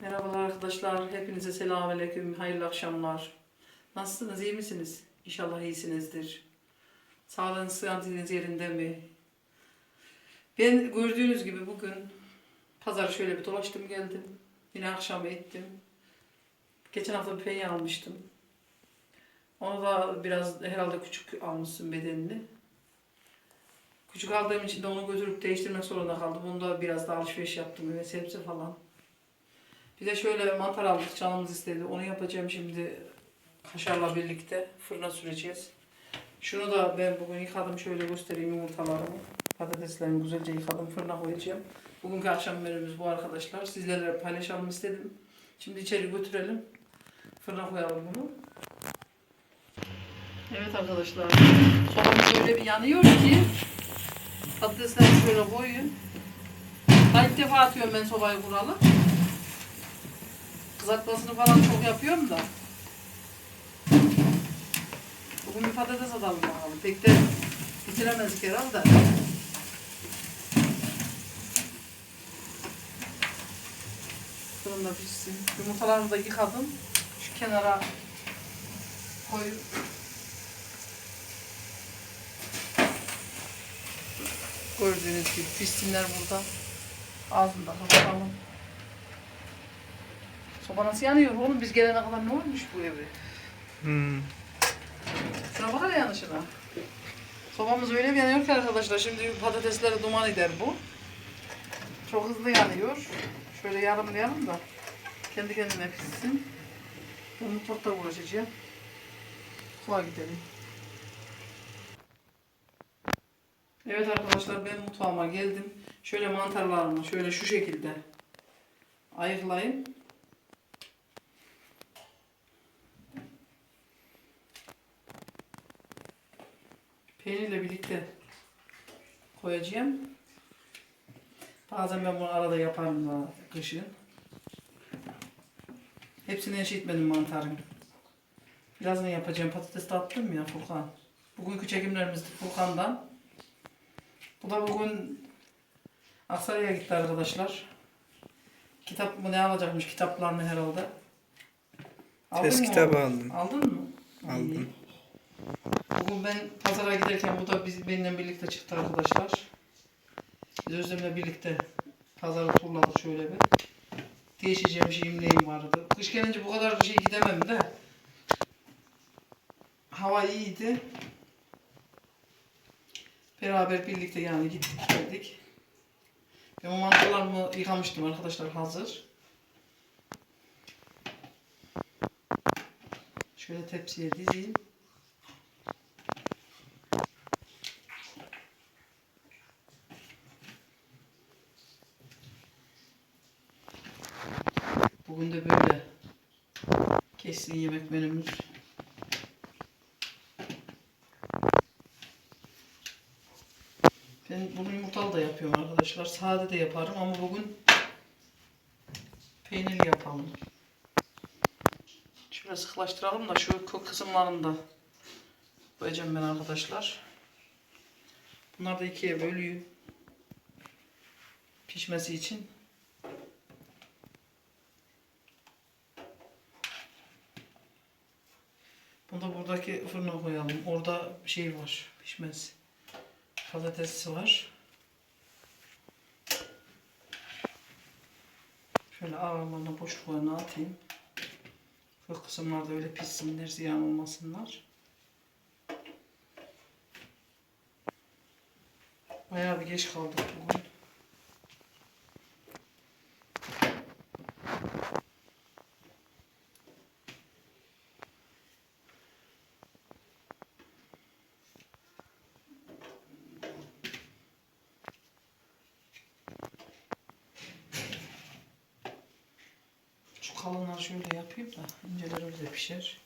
Merhabalar arkadaşlar. Hepinize selamünaleyküm. Hayırlı akşamlar. Nasılsınız? iyi misiniz? İnşallah iyisinizdir. Sağlığınız, sıhhatiniz yerinde mi? Ben gördüğünüz gibi bugün pazar şöyle bir dolaştım geldim. Yine akşam ettim. Geçen hafta bir penye almıştım. Onu da biraz herhalde küçük almışsın bedenini. Küçük aldığım için de onu götürüp değiştirmek zorunda kaldım. Bunu da biraz da alışveriş yaptım ve sebze falan. Bir de şöyle mantar aldık canımız istedi. Onu yapacağım şimdi kaşarla birlikte fırına süreceğiz. Şunu da ben bugün yıkadım şöyle göstereyim yumurtalarımı. Patateslerimi güzelce yıkadım fırına koyacağım. Bugünkü akşam menümüz bu arkadaşlar. Sizlerle paylaşalım istedim. Şimdi içeri götürelim. Fırına koyalım bunu. Evet arkadaşlar. Sobamız öyle bir yanıyor ki patatesleri şöyle koyun. İlk defa atıyorum ben sobayı kuralı. Kızartmasını falan çok yapıyorum da. Bugün bir patates atalım bakalım. Pek de bitiremezdik herhalde. Fırında pişsin. Yumurtalarımı da yıkadım. Şu kenara koyup Gördüğünüz gibi pişsinler burada. Ağzını da kapatalım. Soba nasıl yanıyor oğlum? Biz gelene kadar ne olmuş bu evi? Hmm. Şuna bak hele yanışına. Sobamız öyle bir yanıyor ki arkadaşlar. Şimdi patatesleri duman eder bu. Çok hızlı yanıyor. Şöyle yarımlayalım da kendi kendine pişsin. Ben mutfakta uğraşacağım. Kolay gidelim. Evet arkadaşlar ben mutfağıma geldim. Şöyle mantarlarımı şöyle şu şekilde ayıklayayım. Peynirle birlikte koyacağım. Bazen ben bunu arada yaparım da kışın. Hepsini eşitmedim mantarın. Birazdan yapacağım. Patates de attım ya Furkan. Bugünkü çekimlerimiz Furkan'dan. Bu da bugün Aksaray'a gitti arkadaşlar. Kitap mı ne alacakmış kitaplarını herhalde. Test mı kitabı aldım. Aldın mı? Aldım. İyi. Bugün ben pazara giderken bu da biz benimle birlikte çıktı arkadaşlar. Biz Özlem'le birlikte pazarı turladık şöyle bir. Değişeceğim şeyim neyim vardı. Kış gelince bu kadar şey gidemem de. Hava iyiydi. Beraber birlikte yani gittik geldik. Ben o mantarlarımı yıkamıştım arkadaşlar hazır. Şöyle tepsiye dizeyim. Bugün de böyle kesin yemek menümüz. Ben bunu yumurtalı da yapıyorum arkadaşlar. Sade de yaparım ama bugün peynirli yapalım. Şöyle sıklaştıralım da şu kök kısımlarını da koyacağım ben arkadaşlar. Bunlar da ikiye bölüyor. Pişmesi için. Bunu da buradaki fırına koyalım. Orada şey var, pişmez. Patatesi var. Şöyle aralarına boşluklarına atayım. Şu kısımlarda öyle pişsinler, ziyan olmasınlar. Bayağı bir geç kaldık bugün. Şu kalınları şöyle yapayım da inceler öyle pişer.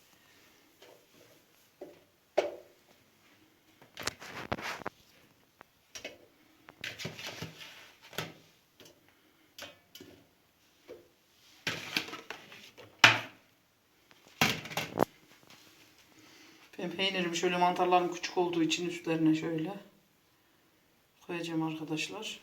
Ben peynirim şöyle mantarlarım küçük olduğu için üstlerine şöyle koyacağım arkadaşlar.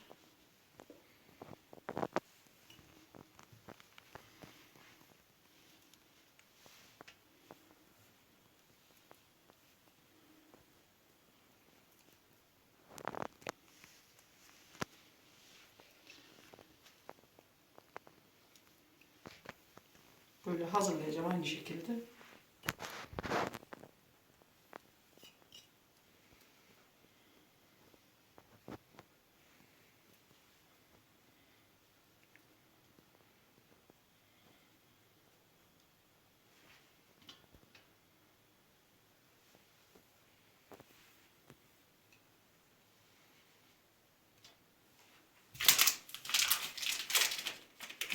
Böyle hazırlayacağım aynı şekilde.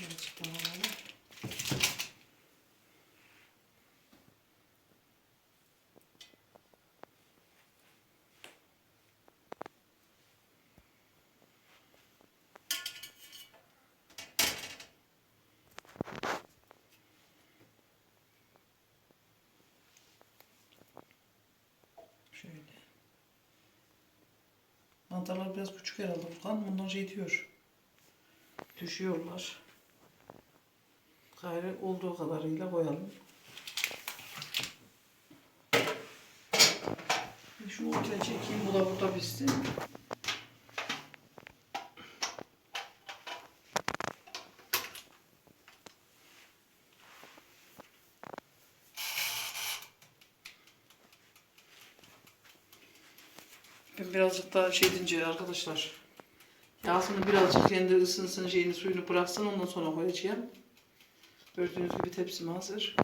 Birazcık alalım. Şöyle. Mantarlar biraz küçük herhalde Furkan. Bunlar şey diyor. Düşüyorlar. Gayrı olduğu kadarıyla koyalım. Şunu ortaya çekeyim. Bu da burada pişsin. Birazcık daha şey deyince arkadaşlar yağsını birazcık kendi ısınsın şeyini suyunu bıraksın ondan sonra koyacağım. Gördüğünüz gibi tepsim hazır.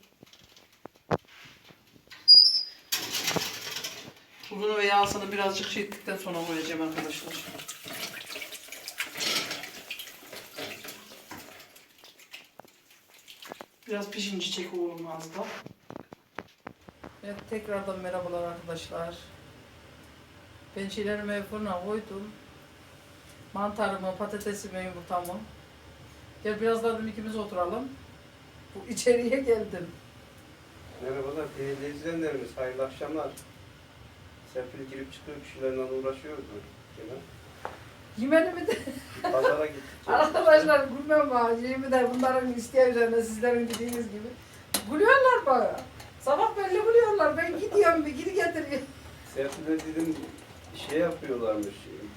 Tuzunu ve yağsını birazcık şey ettikten sonra koyacağım arkadaşlar. Biraz pişince çek oğlum az da. Evet tekrardan merhabalar arkadaşlar. Ben şeylerimi fırına koydum. Mantarımı, patatesimi, yumurtamı. Gel biraz daha dedim ikimiz oturalım. Bu içeriye geldim. Merhabalar değerli izleyenlerimiz, hayırlı akşamlar. Serpil girip çıkıyor kişilerle uğraşıyordu. Gene. Yemeni mi de? Pazara gittik. Arkadaşlar gülmem bana. Yemin de bunların isteği üzerine sizlerin dediğiniz gibi. Gülüyorlar bana. Sabah belli gülüyorlar. Ben gidiyorum bir gidi getiriyorum. Serpil'e dedim şey yapıyorlarmış,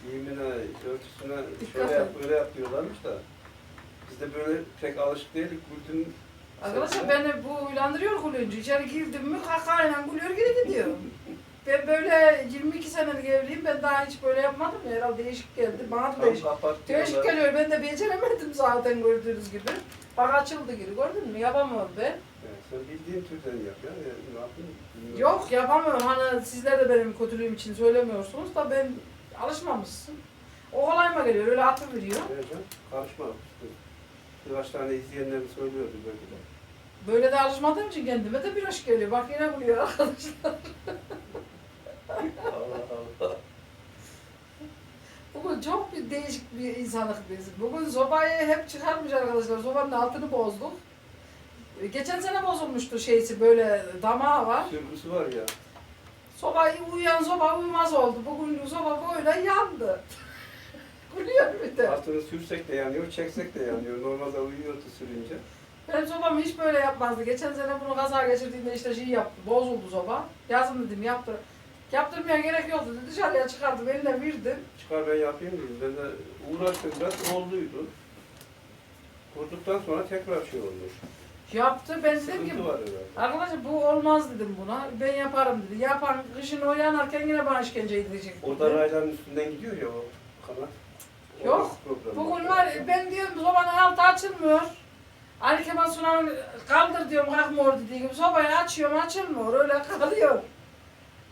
giyimine, örtüsüne şöyle yap, böyle yapıyorlarmış da biz de böyle pek alışık değildik. Gültün Arkadaşlar beni bu uyandırıyor gülünce. İçeri girdim mü kakayla gülüyor geri gidiyor. Ben böyle 22 senelik evliyim. Ben daha hiç böyle yapmadım. ya. Herhalde değişik geldi. Bana da tam değişik. Değişik geliyor. Ben de beceremedim zaten gördüğünüz gibi. Bak açıldı gibi gördün mü? Yapamıyorum ben. Sen bildiğin türden yap ya. Yani ne yapayım? bilmiyorum. Yok yapamıyorum. Hani sizler de benim kötülüğüm için söylemiyorsunuz da ben alışmamışsın. O kolayıma geliyor. Öyle atı veriyor. Evet, canım, karışma. Birkaç tane izleyenlerim söylüyordu böyle de. Böyle de alışmadığım için kendime de bir aşk geliyor. Bak yine buluyor arkadaşlar. Allah Allah. Bugün çok bir değişik bir insanlık biz. Bugün sobayı hep çıkarmış arkadaşlar. Sobanın altını bozduk. Geçen sene bozulmuştu şeysi böyle damağı var. Sürgüsü var ya. Sobayı uyuyan soba uyumaz oldu. Bugün soba böyle yandı. Gülüyor bir de. Altını sürsek de yanıyor, çeksek de yanıyor. Normalde uyuyordu sürünce. Benim sobam hiç böyle yapmazdı. Geçen sene bunu kaza geçirdiğinde işte şey yaptı. Bozuldu soba. Yazın dedim yaptır. Yaptırmaya gerek yoktu dedi. Dışarıya çıkardım eline verdim. Çıkar ben yapayım dedim. Ben de uğraştım biraz, olduydu. Kurduktan sonra tekrar şey olmuş. Yaptı. Ben dedim ki Sıkıntı var herhalde. arkadaşlar bu olmaz dedim buna. Ben yaparım dedi. Yapan kışın o yanarken yine bana işkence edecek. O da rayların üstünden gidiyor ya o kanat. Yok, problem Bugün var ben diyorum sobanın altı açılmıyor. Ali Kemal Sunal kaldır diyorum kalkmıyor dediği gibi sobayı açıyorum açılmıyor öyle kalıyor.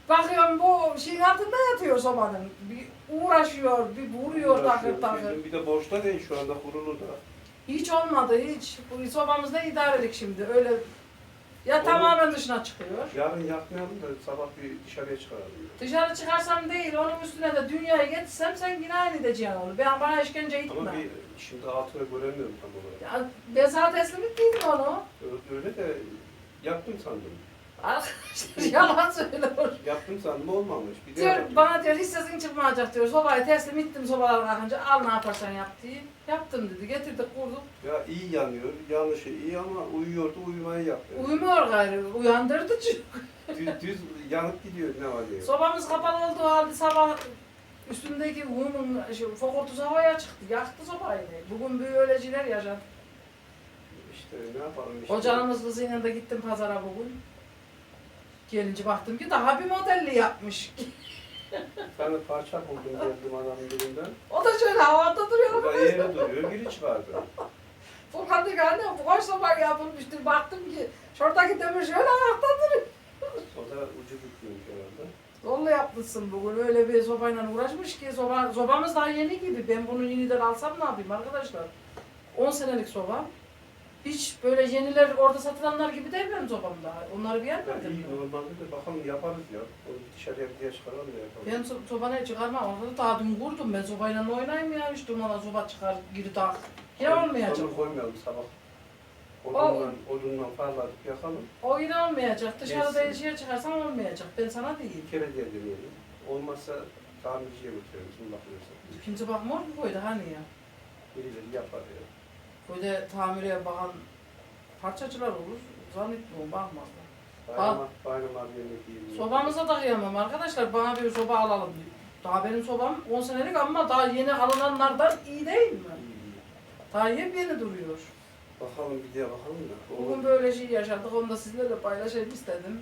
Bakıyorum bu şeyin altında yatıyor sobanın. Bir uğraşıyor, bir vuruyor takır takır. Bizim Bir de boşta değil şu anda kurulu da. Hiç olmadı hiç. Bu sobamızda idarelik şimdi öyle. Ya Olur. tamamen dışına çıkıyor. Yarın yakmayalım da sabah bir dışarıya çıkaralım. Dışarı çıkarsam değil, onun üstüne de dünyayı getirsem sen yine aynı edeceksin onu. Ben bana işkence etme. Ama bir şimdi altını göremiyorum tam olarak. Ya, ben sana teslim ettiydim onu. Öyle de yaptım sandım. Arkadaşlar yalan söylüyor. Yaptım sandım olmamış. Bir de Diyor, yapayım. bana diyor hiç sesin çıkmayacak diyor. Sobayı teslim ettim sobalar kalkınca al ne yaparsan yap diye. Yaptım dedi. Getirdik kurduk. Ya iyi yanıyor, yanlışı iyi ama uyuyordu, uyumayı yaptı. Uyumuyor gayrı. Uyandırdı çünkü. düz, düz yanıp gidiyor ne var diye. Sobamız kapalı olduğu halde sabah üstündeki humun şey, fokurtusu havaya çıktı. Yaktı sobayı. Bugün böyle şeyler yaşadık. işte ne yapalım işte. O canımız kızıyla da gittim pazara bugün. Gelince baktım ki daha bir modelli yapmış. Bir tane parça buldum geldim adamın birinden. O da şöyle havada O duruyor. da yere duruyor, biri çıkardı. Furkan ki anne bu kaç sabah yapılmıştır. Baktım ki şuradaki demir şöyle ayakta duruyor. O da ucu bükülmüş herhalde. Zorla yapmışsın bugün. Öyle bir sobayla uğraşmış ki soba, sobamız daha yeni gibi. Ben bunu yeniden alsam ne yapayım arkadaşlar? 10 senelik soba. Hiç böyle yeniler orada satılanlar gibi değil benim sobam daha. Onları bir Ya yermedim. iyi normalde de bakalım yaparız ya. Onu dışarıya bir diye çıkaralım da yapalım. Ben so sobanı çıkarmam. Orada daha dün kurdum. Ben sobayla oynayayım ya. İşte ona soba çıkar, geri tak. Yine olmayacak. Onu koymayalım sabah. Odunla, odunla parlatıp yakalım. O yine olmayacak. Dışarıda şeye çıkarsan olmayacak. Ben sana değil. Bir kere diye deneyelim. Olmazsa tamirciye götürelim. Kim bakıyorsa. Kimse bakmıyor mu koyda hani ya? Birileri yapar ya. Koyda tamire bakan parçacılar olur. Zannetmiyorum bakmazlar. Bayram, bayram abi yemek. Sobamıza da kıyamam arkadaşlar. Bana bir soba alalım. Daha benim sobam 10 senelik ama daha yeni alınanlardan iyi değil mi? Daha yepyeni duruyor. Bakalım bir diye bakalım da. Bugün Olur. böyle şey yaşadık. Onu da sizlerle paylaşayım istedim.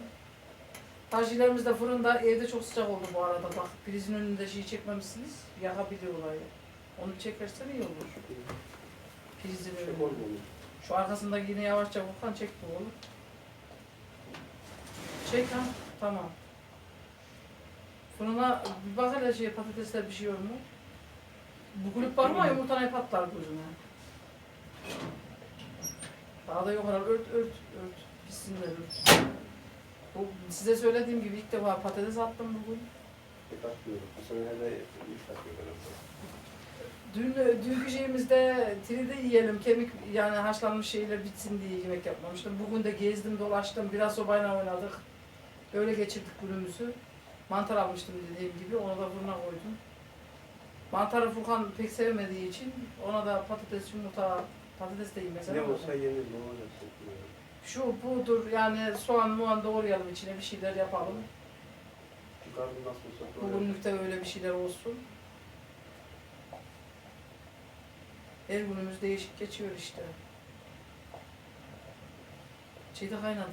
Taşilerimiz de fırında evde çok sıcak oldu bu arada. Bak prizin önünde şey çekmemişsiniz. Yakabilir orayı. Onu çekersen iyi olur. Şey önünde. olmamış. Şu arkasındaki yine yavaşça Volkan çek bu oğlum. Çek ha. Tamam. Fırına bir bak hele şey patatesler pişiyor mu? Bu kulüp var mı yumurtanayı patlar gözüne. Daha da yok herhalde ört ört ört. Pişsinler ört. Bu, size söylediğim gibi ilk defa patates attım bugün. Diyorum. Bu sene hele takıyor herhalde. Dün, dünkü şeyimizde tride yiyelim, kemik yani haşlanmış şeyler bitsin diye yemek yapmamıştım. Bugün de gezdim, dolaştım, biraz sobayla oynadık. Öyle geçirdik günümüzü. Mantar almıştım dediğim gibi, onu da fırına koydum. Mantarı Furkan pek sevmediği için ona da patates, yumurta, patates de yemez. Ne olsa yenir ne olacak? Şu budur yani soğan muan doğrayalım içine bir şeyler yapalım. Çıkardım nasıl olsa. doğru. Bugünlük de öyle bir şeyler olsun. Her günümüz değişik geçiyor işte. Çiğ de kaynadı.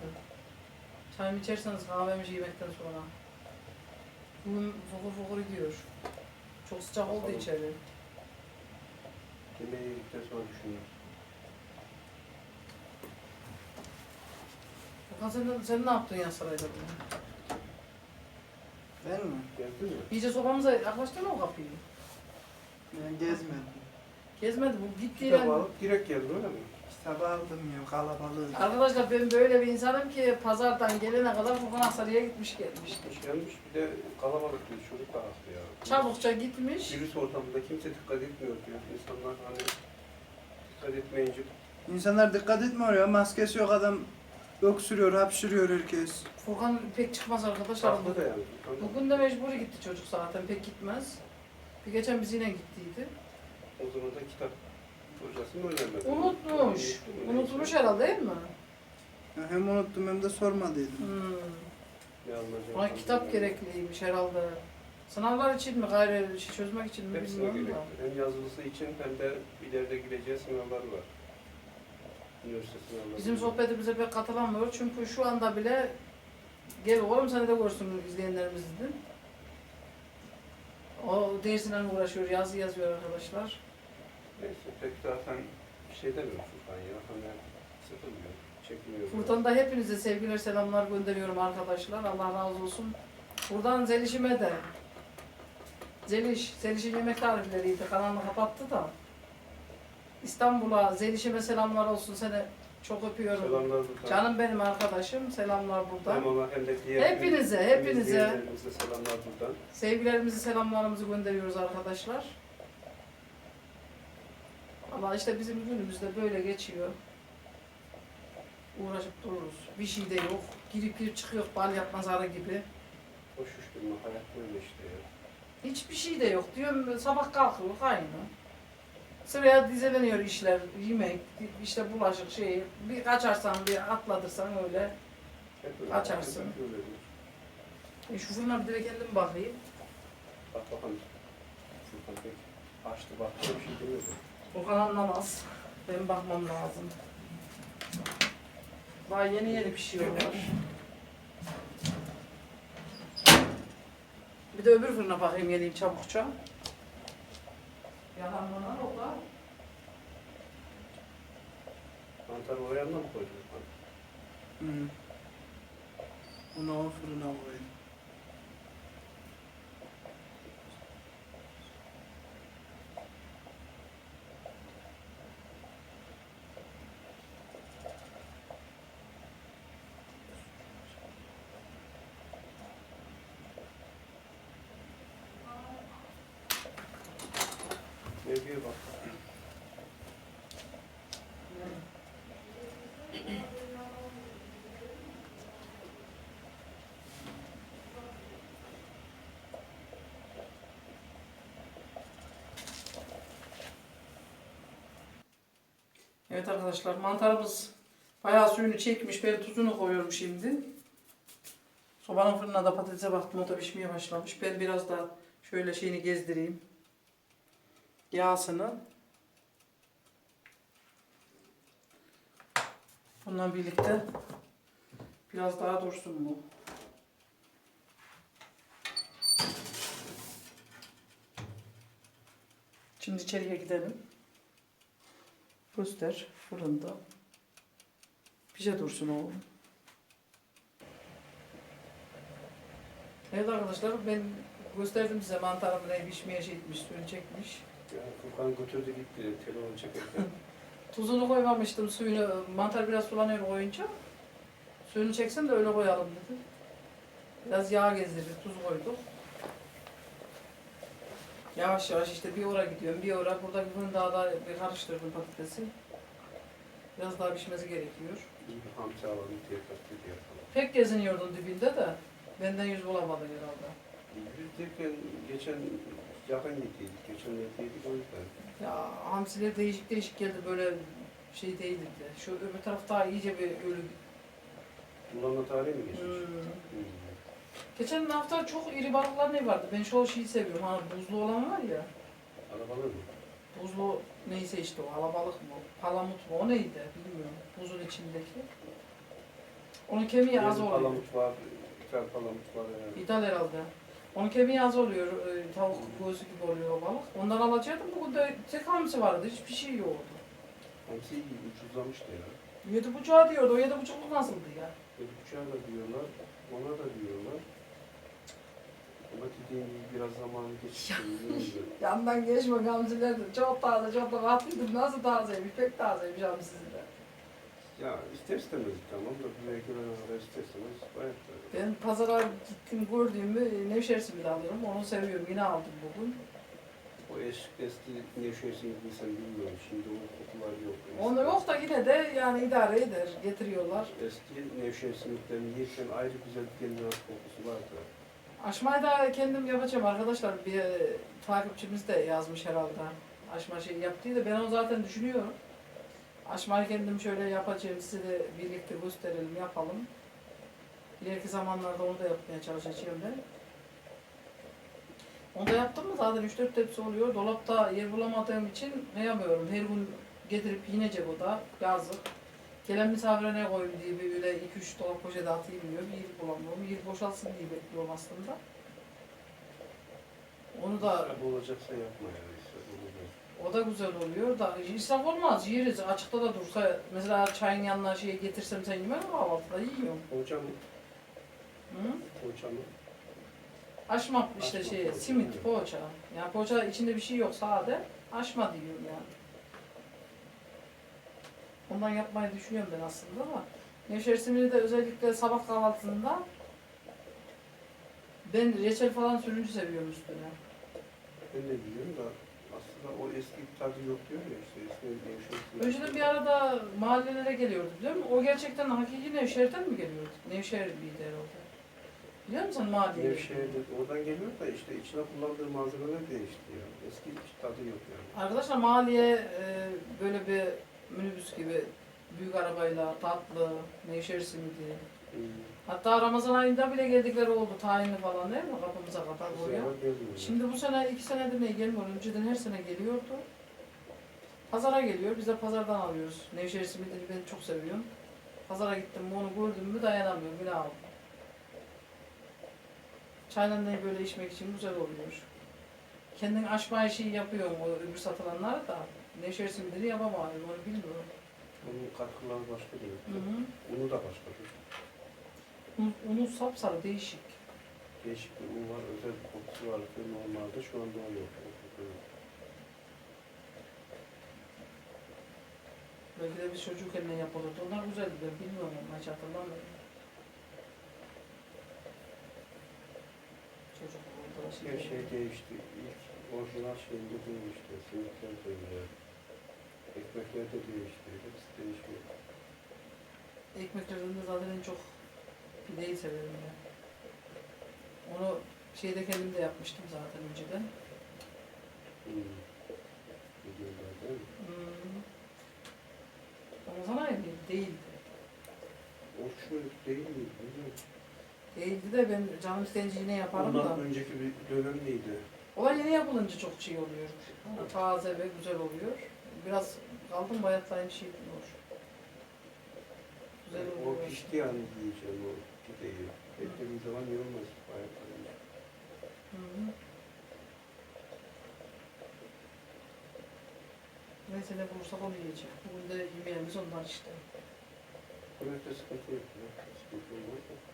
Çayımı içerseniz kahvemizi yemekten sonra. Bugün fokur fokur gidiyor. Çok sıcak oldu Bakalım. içeri. Yemeği yedikten sonra düşünüyorum. Okan sen, sen ne yaptın ya sarayda bugün? Ben mi? Geldin mi? İyice sobamıza yaklaştın mı o kapıyı? Ben gezmedim. Gezmedi bu gitti Kitap yani. alıp direkt geldin öyle mi? Kitap aldım ya kalabalık. Arkadaşlar ben böyle bir insanım ki pazardan gelene kadar Furkan Asarı'ya gitmiş gelmiş. Gelmiş bir de kalabalık bir çocuk da haklı ya. Çabukça gitmiş. Virüs ortamında kimse dikkat etmiyor diyor. İnsanlar hani dikkat etmeyince İnsanlar dikkat etmiyor ya maskesi yok adam öksürüyor hapşırıyor herkes. Furkan pek çıkmaz arkadaşlar. haklı da yani. Bugün de mecburi gitti çocuk zaten pek gitmez. Bir geçen biz yine gittiydi. O zaman da kitap hocasını önermedi. Unutmuş. Unutmuş herhalde değil mi? Ya hem unuttum hem de sormadıydım. Hmm. Ne anlayacağım? Ona kitap gerekliymiş herhalde. Sınavlar için mi gayrı şey çözmek için mi Hepsine bilmiyorum gerekli. da. Hem yazılısı için hem de ileride gireceği sınavlar var. Üniversite sınavları. Bizim sohbetimize pek katılamıyor çünkü şu anda bile gel oğlum seni de görsün izleyenlerimiz dedi. O dersiyle uğraşıyor, yazı yazıyor arkadaşlar. Neyse pek zaten bir şey demiyor Furkan ya. Hani sıkılmıyor, çekmiyor. Buradan da hepinize sevgiler, selamlar gönderiyorum arkadaşlar. Allah razı olsun. Buradan Zeliş'ime de. Zeliş, Zeliş'in yemek tarifleriydi. Kanalını kapattı da. İstanbul'a, Zeliş'ime selamlar olsun. Seni çok öpüyorum. Selamlar buradan. Canım benim arkadaşım. Selamlar Hem buradan. ona hem de diğer Hepinize, hepinize selamlar buradan. sevgilerimizi, selamlarımızı gönderiyoruz arkadaşlar. Ama işte bizim günümüzde böyle geçiyor. Uğraşıp dururuz. Bir şey de yok. Girip girip çıkıyor bal yapmaz arı gibi. Koşuşturma hayat böyle işte ya. Hiçbir şey de yok. Diyorum sabah kalkıyor aynı. Sıraya dizeleniyor işler, yemek, işte bulaşık şey. Bir kaçarsan bir atladırsan öyle. Hep öyle. Açarsın. Hep öyle. E şu fırına bir de kendim bakayım. Bak bakalım. Furkan pek açtı baktı bir şey demedi. Okan anlamaz. Ben bakmam lazım. Daha yeni yeni pişiyorlar. Bir de öbür fırına bakayım geleyim çabukça. Yalanmalar ola. Mantar o yanına mı koydun? Hmm. Onu o fırına koyayım. Ne diyor bak. Evet arkadaşlar mantarımız bayağı suyunu çekmiş. Ben tuzunu koyuyorum şimdi. Sobanın fırına da patatese baktım o da pişmeye başlamış. Ben biraz da şöyle şeyini gezdireyim. Yağsını. Bununla birlikte biraz daha dursun bu. Şimdi içeriye gidelim. Göster fırında. Pişe dursun oğlum. Evet arkadaşlar ben gösterdim size mantarımı ne pişmeye şey etmiş, suyunu çekmiş. Ya Furkan götürdü gitti telefonu çekerken. Tuzunu koymamıştım suyunu, mantar biraz sulanıyor koyunca. Suyunu çeksin de öyle koyalım dedi. Biraz yağ gezdirdik, tuz koyduk. Yavaş yavaş işte bir ora gidiyorum, bir ora. Burada bir daha da bir karıştırdım patatesi. Biraz daha pişmesi gerekiyor. Bir hamsi alalım taklidi yapalım. Pek geziniyordun dibinde de benden yüz bulamadı herhalde. Biz derken geçen yakın gittiydik. Geçen neredeydik o yüzden. Ya hamsiler değişik değişik geldi böyle şey değildi de. Şu öbür taraf daha iyice bir ölü. Kullanma tarihi mi geçmiş? Hmm. Hmm. Geçen hafta çok iri balıklar ne vardı? Ben şu şeyi seviyorum. Hani buzlu olan var ya. Arabalar mı? Buzlu neyse işte o alabalık mı? Palamut mu? O neydi? Bilmiyorum. Buzun içindeki. Onun kemiği az oluyor. Palamut var, tane palamut var herhalde. İdal herhalde. Onun kemiği az oluyor. e, Tavuk göğsü gibi oluyor o balık. Ondan alacaktım. Bugün de tek hamsi vardı. Hiçbir şey yoktu. Hamsi iyi, ucuzlamıştı ya. Yedi buçuğa diyordu. O yedi buçukluk nasıldı ya? Yedi buçuğa da diyorlar, ona da diyorlar. Ama dediğim gibi biraz zamanı geçti. bilmiyorum. Yandan geçme gamzeler de çok taze çok da rahatlıydım. Nasıl tazeymiş? Pek tazeymiş sizin de. ya ister istemez tamam da buraya gelene kadar ister istemez bayat da. Ben pazara gittim gördüğümü Nevşehir simidi alıyorum. Onu seviyorum. Yine aldım bugün. O eski, eski Nevşehir'sin giysen bilmiyorum. Şimdi o kokular yok. Onu yok da yine de yani idare eder. Getiriyorlar. Eski Nevşehir simitlerini yerken ayrı güzel bir has kokusu vardı. Aşmayı da kendim yapacağım arkadaşlar. Bir e, takipçimiz de yazmış herhalde. Aşma şey yaptıydı. Ben onu zaten düşünüyorum. Aşmayı kendim şöyle yapacağım. Size de birlikte gösterelim, yapalım. İleriki zamanlarda onu da yapmaya çalışacağım ben. Onu da yaptım mı zaten 3-4 tepsi oluyor. Dolapta yer bulamadığım için ne yapıyorum? Her gün getirip yiyecek o da. Yazık. Gelen misafire ne koyayım diye bir öyle 2-3 dolap poşete atayım diyor. Bir yer bulamıyorum. Yer boşalsın diye bekliyorum aslında. Onu da Bu olacaksa yapma o da güzel oluyor da israf olmaz yeriz açıkta da dursa mesela çayın yanına şey getirsem sen yemez mi kahvaltıda yiyorum. Mı? Hı? Poğaça mı? Aşma işte şey simit poğaça. Yani poğaça içinde bir şey yok sade aşma diyorum yani. Ondan yapmayı düşünüyorum ben aslında ama Nevşehir simidi de özellikle sabah kahvaltısında ben reçel falan sürünce seviyorum üstüne. Ben de biliyorum da aslında o eski tadı yok diyor ya işte eski Nevşehir simit. Önceden bir arada mahallelere geliyordu biliyor musun? O gerçekten hakiki Nevşehir'den mi geliyordu? Nevşehir miydi herhalde? Biliyor musun mahalleye? Nevşehir'de oradan geliyor da işte içine kullandığı malzemeler değişti ya. Eski hiç tadı yok yani. Arkadaşlar mahalleye e, böyle bir minibüs gibi büyük arabayla tatlı, Nevşehir simidi. Hmm. Hatta Ramazan ayında bile geldikleri oldu tayinli falan değil mi? Kapımıza kadar gelmiyor. Şimdi bu sene iki senedir ne gelmiyor. Önceden her sene geliyordu. Pazara geliyor. Biz de pazardan alıyoruz. Nevşehir simidini ben çok seviyorum. Pazara gittim onu gördüm mü dayanamıyorum. Yine aldım. Çayla da böyle içmek için güzel oluyor. Kendin açma işi yapıyorum o öbür satılanları da. Ne içersin biri yapamıyorum onu bilmiyorum. Onun katkıları başka değil. Hı hı. Unu da başkadır. Un- Unu sapsarı değişik. Değişik bir un var, özel bir kokusu var. Normalde şu anda o yok. Belki de biz çocukken ne yapılırdı. Onlar güzeldi ben bilmiyorum hiç hatırlamıyorum. Çocuk orada Her şey değişti. İlk orijinal şeyinde değişti. Simitler öyle. Ekmekler de değişti. Hepsi değişiyor. Ekmeklerden de zaten en çok pideyi severim ya. Onu şeyde kendim de yapmıştım zaten önceden. Hmm. Videolar değil mi? Hmm. Ama sana aynı değildi. O şöyle değil mi? Bilmiyorum. Değildi de ben canım isteyince yine yaparım Ondan da. önceki bir dönem neydi? Olay yeni yapılınca çok şey oluyor. Taze ve güzel oluyor. Biraz kaldım bayatlayayım şey olur. Güzel o oluyor. pişti yani diyeceğim o pideyi. Beklediği zaman yorulmaz. Bayağı kalınca. Hı hı. Neyse ne bulursak onu yiyeceğim. Bugün de yemeğimiz ondan işte. Yemekte sıkıntı yok. Sıkıntı olmaz da.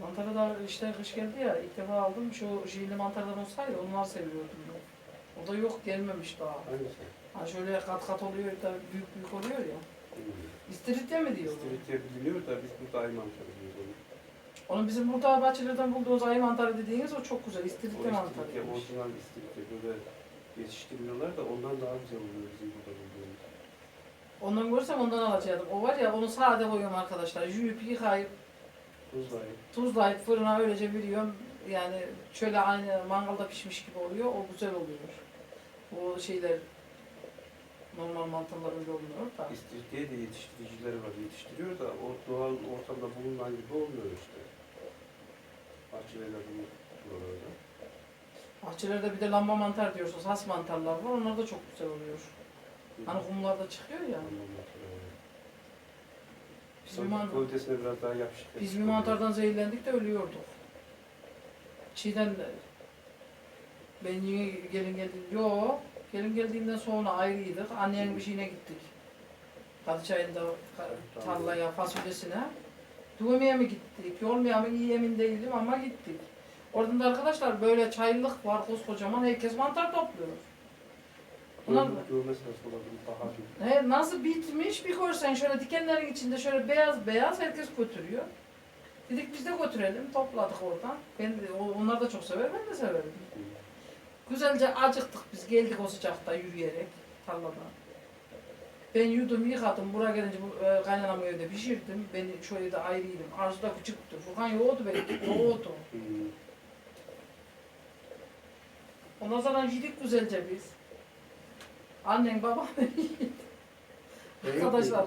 Mantarı da işte kış geldi ya ilk defa aldım. Şu şiirli mantardan olsaydı onları seviyordum ben. O da yok gelmemiş daha. Hangisi? Ha şöyle kat kat oluyor da büyük büyük oluyor ya. İstiridye mi diyor? İstiridye biliniyor da biz burada ay mantarı diyoruz onu. Onun bizim burada bahçelerden bulduğumuz ayı mantarı dediğiniz o çok güzel. O İstiridye mantarı. istiridye, orijinal istiridye böyle yetiştirmiyorlar da ondan daha güzel oluyor bizim burada bulduğumuz. Ondan görsem ondan alacaktım. O var ya onu sade koyuyorum arkadaşlar. Yuyup yıkayıp Tuzlayıp. tuzlayıp fırına öylece veriyorum. Yani şöyle aynı mangalda pişmiş gibi oluyor. O güzel oluyor. O şeyler normal mantarlar öyle olmuyor da. İstiridye de yetiştiricileri var. Yetiştiriyor da o doğal ortamda bulunan gibi olmuyor işte. Bahçelerde bunu buralarda. Bahçelerde bir de lamba mantar diyorsunuz. Has mantarlar var. Onlar da çok güzel oluyor. Hani kumlarda çıkıyor ya. Biz man- biraz daha yapışık. biz bir mantardan zehirlendik de ölüyorduk. Çiğden de. Ben yeni gelin geldim. Yo, gelin geldiğimden sonra ayrıydık. Annenin bir şeyine gittik. Kadıçay'ında ka- tarlaya, fasulyesine. Düğmeye mi gittik, yolmaya mı iyi emin değilim ama gittik. Oradan da arkadaşlar böyle çaylık var koskocaman herkes mantar topluyor. Dövme olabilir. Bahar gibi. He, nasıl bitmiş bir görsen şöyle dikenlerin içinde şöyle beyaz beyaz herkes götürüyor. Dedik biz de götürelim topladık oradan. Ben de, o- onlar da çok sever ben de severim. Güzelce acıktık biz geldik o sıcakta yürüyerek tarladan. Ben yudum yıkadım buraya gelince bu, e, kaynanamın evde pişirdim. Ben şu evde ayrıydım. Arzu da küçüktü. Furkan yoğurdu beni. Yoğurdu. Hmm. Ondan sonra yedik güzelce biz. Annen babam Arkadaşlar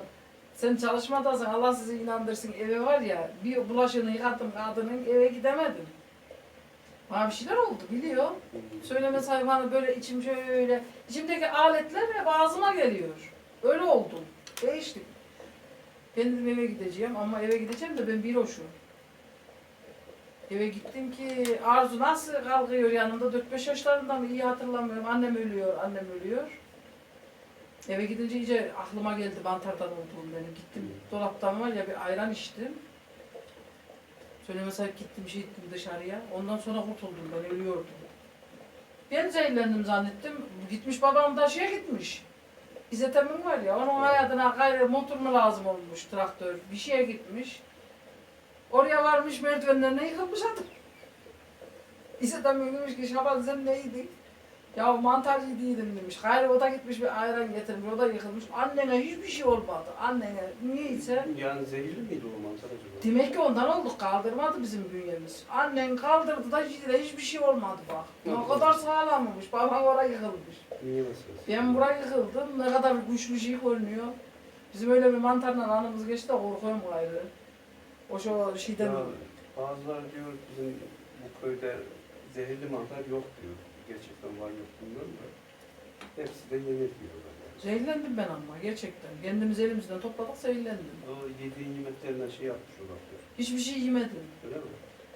sen çalışmadasın Allah sizi inandırsın eve var ya bir bulaşığını yıkattım kadının eve gidemedim. Bana bir şeyler oldu biliyor. Hmm. Söyleme sayfanı böyle içim şöyle içimdeki aletler hep ağzıma geliyor. Öyle oldu. Değiştik. Ben dedim eve gideceğim ama eve gideceğim de ben bir hoşum. Eve gittim ki Arzu nasıl kalkıyor yanımda 4-5 yaşlarında mı iyi hatırlamıyorum. Annem ölüyor, annem ölüyor. Eve gidince iyice aklıma geldi mantardan olduğum benim. Gittim dolaptan var ya bir ayran içtim. Söyleme sahip gittim şey gittim dışarıya. Ondan sonra kurtuldum ben ölüyordum. Ben zehirlendim zannettim. Gitmiş babam da şeye gitmiş. İzzet Emin var ya onun hayatına gayrı motor mu lazım olmuş traktör. Bir şeye gitmiş. Oraya varmış merdivenlerine yıkılmış adam. İzzet Emin demiş ki Şaban sen neydin? Ya mantarcı değilim demiş. Gayrı o da gitmiş bir ayran getirmiş. O da yıkılmış. Annene hiçbir şey olmadı. Annene niyeyse Yani zehirli miydi o mantar acaba? Demek ki ondan olduk kaldırmadı bizim bünyemiz. Annen kaldırdı da hiç de hiçbir şey olmadı bak. Ne kadar sağlammış. Babam oraya yıkılmış. Niye meselesi? Ben buraya yıkıldım. Ne kadar güçlü şey görünüyor. Bizim öyle bir mantarla anımız geçti de korkuyorum gayrı. O şu şeyden... Ya, bazıları diyor bizim bu köyde zehirli mantar yok diyor. Gerçekten var yok bilmiyorum da. Hepsi de yenir diyorlar yani. Zehirlendim ben ama gerçekten. Kendimiz elimizden topladık zehirlendim. O yediğin yemeklerinden şey yapmış olabilir. Hiçbir şey yemedim. Öyle mi?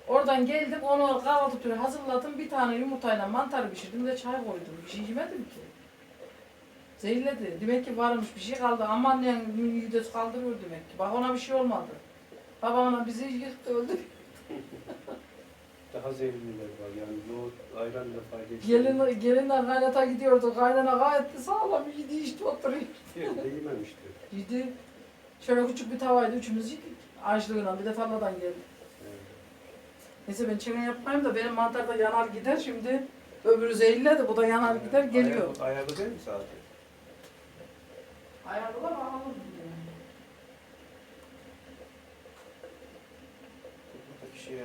Oradan geldim onu kahvaltı türü hazırladım. Bir tane yumurtayla mantar pişirdim de çay koydum. Bir şey yemedim ki. Zehirledi. Demek ki varmış bir şey kaldı. Aman yani midesi kaldırıyor demek ki. Bak ona bir şey olmadı. Babamla bizi yıktı öldü. Daha zehirliler var yani yoğurt, ayran da fayda etmiyor. Gelin, gelinler kaynata gidiyordu. Kaynana gayet de sağlam yedi işte oturuyor. Diğeri de yememiştir. Yedi. Şöyle küçük bir tavaydı üçümüz yedik. Açlığına bir de tarladan geldi. Evet. Neyse ben çene yapmayayım da benim mantar da yanar gider şimdi. Öbürü zehirledi bu da yanar gider geliyor. Ayarlı, ayarlı değil mi zaten? Ayarlı da bakalım. Buradaki şeye.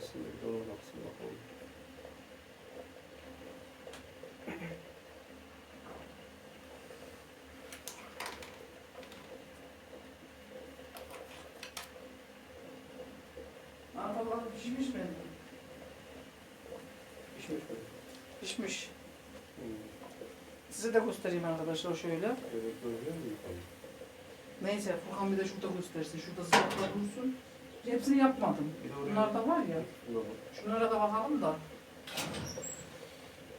Gelsin de bir de ona baksın bakalım. Mantarlar pişmiş mi? Pişmiş mi? Pişmiş. Hmm. Size de göstereyim arkadaşlar şöyle. Evet böyle mi yapalım? Neyse Furkan bir de şurada göstersin. Şurada sıcaklar dursun. Hepsini yapmadım. Bunlar da var ya. Şunlara da bakalım da.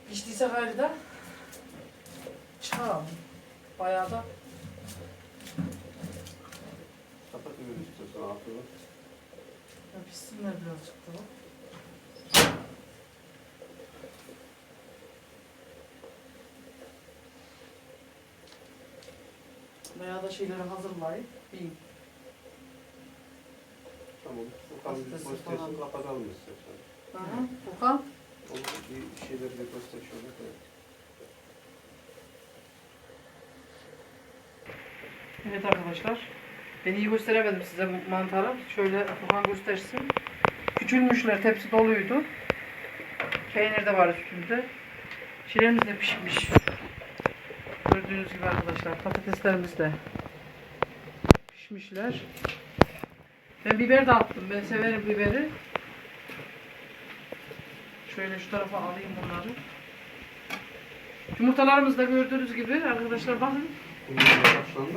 Piştiyse gayrı da çıkaralım. Bayağı da Kapatıver istiyorsan altını. ya pişsinler birazcık da. Bayağı da şeyleri hazırlayıp bir Tamam. Furkan bir Pastası göstersin falan. kapatalım. Onu bir şeyleri de göster şöyle. Evet arkadaşlar. Ben iyi gösteremedim size mantarı. Şöyle Furkan göstersin. Küçülmüşler. Tepsi doluydu. Peynir de var üstünde. Şilerimiz de pişmiş. Gördüğünüz gibi arkadaşlar patateslerimiz de pişmişler. Ben biber de attım. Ben severim biberi. Şöyle şu tarafa alayım bunları. Yumurtalarımız da gördüğünüz gibi arkadaşlar bakın.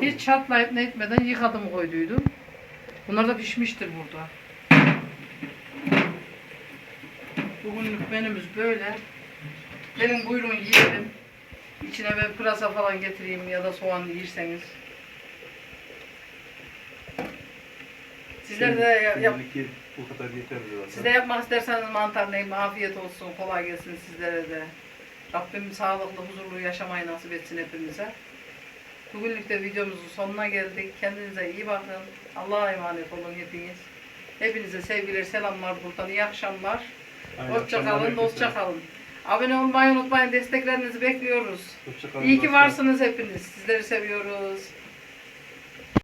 Hiç çatlayıp ne etmeden yıkadım koyduydum. Bunlar da pişmiştir burada. Bugünlük menümüz böyle. Gelin buyurun yiyelim. İçine ben pırasa falan getireyim ya da soğan yerseniz. Sizler de yap, Şimdilik bu kadar yeter zaten. siz de yapmak isterseniz mantar neyim afiyet olsun, kolay gelsin sizlere de. Rabbim sağlıklı, huzurlu yaşamayı nasip etsin hepimize. Bugünlük de videomuzun sonuna geldik. Kendinize iyi bakın. Allah'a emanet olun hepiniz. Hepinize sevgiler, selamlar buradan. İyi akşamlar. Aynen, Hoşça kalın, dostça kalın. Abone olmayı unutmayın. Desteklerinizi bekliyoruz. Hoşça kalın İyi ki varsınız hepiniz. Sizleri seviyoruz.